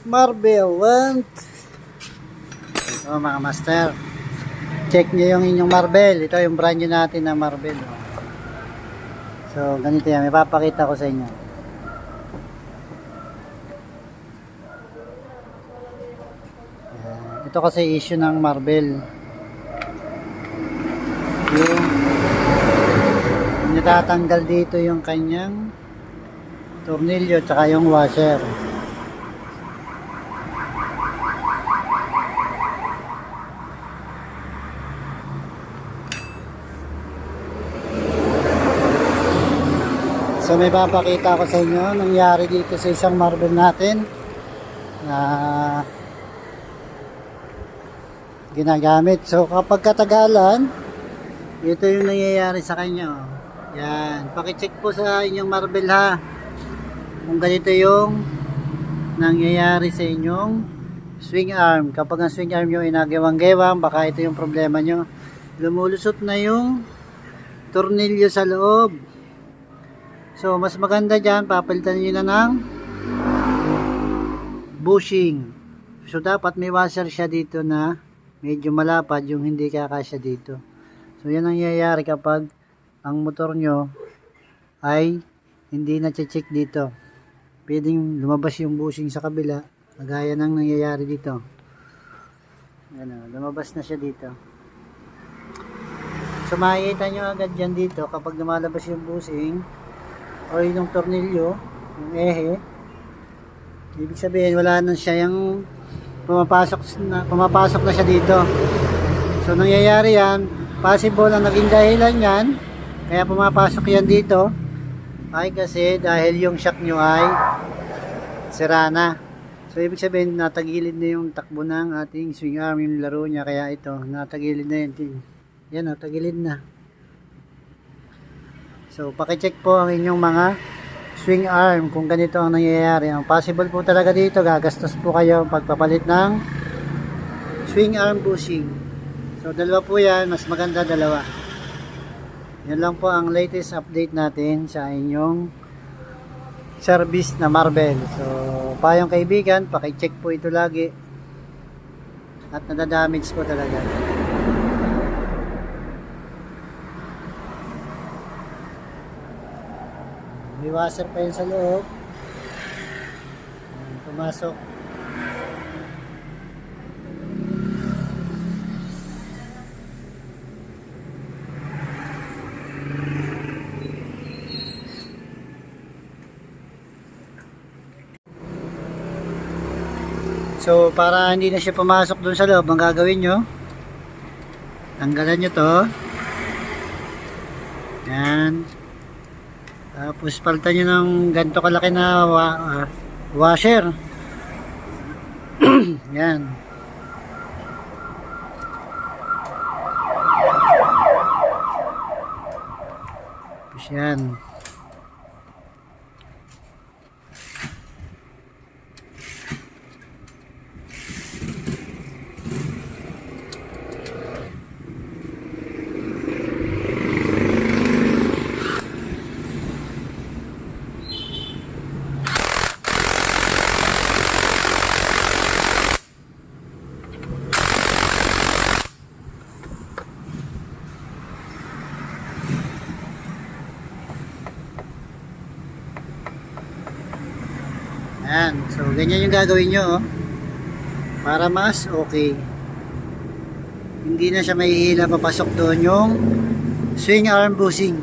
Marble want. Ito mga master. Check nyo yung inyong marble. Ito yung brand new natin na marble. oh. So, ganito yan. May papakita ko sa inyo. Ayan. Ito kasi issue ng marble. Yung natatanggal dito yung kanyang tornilyo tsaka yung washer. So may papakita ko sa inyo nangyari dito sa isang marble natin na ginagamit. So kapag katagalan, ito yung nangyayari sa kanya. oh. Yan. Pakicheck po sa inyong marble ha. Kung ganito yung nangyayari sa inyong swing arm. Kapag ang swing arm nyo inagewang-gewang, baka ito yung problema nyo. Lumulusot na yung tornilyo sa loob. So, mas maganda dyan, papalitan nyo na ng bushing. So, dapat may washer siya dito na medyo malapad yung hindi kakasya dito. So, yan ang nangyayari kapag ang motor nyo ay hindi na check dito. Pwedeng lumabas yung bushing sa kabila, kagaya ng nangyayari dito. Yan o, lumabas na siya dito. So, makikita nyo agad dyan dito kapag lumalabas yung bushing o yung tornilyo, yung ehe, ibig sabihin wala na siya yung pumapasok na, pumapasok na siya dito. So, nangyayari yan, possible ang naging dahilan yan, kaya pumapasok yan dito, ay kasi dahil yung shock nyo ay sira na. So, ibig sabihin, natagilid na yung takbo ng ating swing arm, yung laro niya, kaya ito, natagilid na yan. Yan, natagilid na. So, pakicheck po ang inyong mga swing arm kung ganito ang nangyayari. Ang possible po talaga dito, gagastos po kayo pagpapalit ng swing arm bushing. So, dalawa po yan. Mas maganda dalawa. Yan lang po ang latest update natin sa inyong service na marble. So, payong kaibigan, pakicheck po ito lagi. At nadadamage po talaga. May washer pa yun sa loob. Ayan, Pumasok. So, para hindi na siya pumasok dun sa loob, ang gagawin nyo, tanggalan nyo to. Yan. Tapos palitan nyo ng ganito kalaki na wa ah, washer. yan. Tapos yan. Yan. So, ganyan yung gagawin nyo. Oh. Para mas okay. Hindi na siya mahihila papasok doon yung swing arm bushing.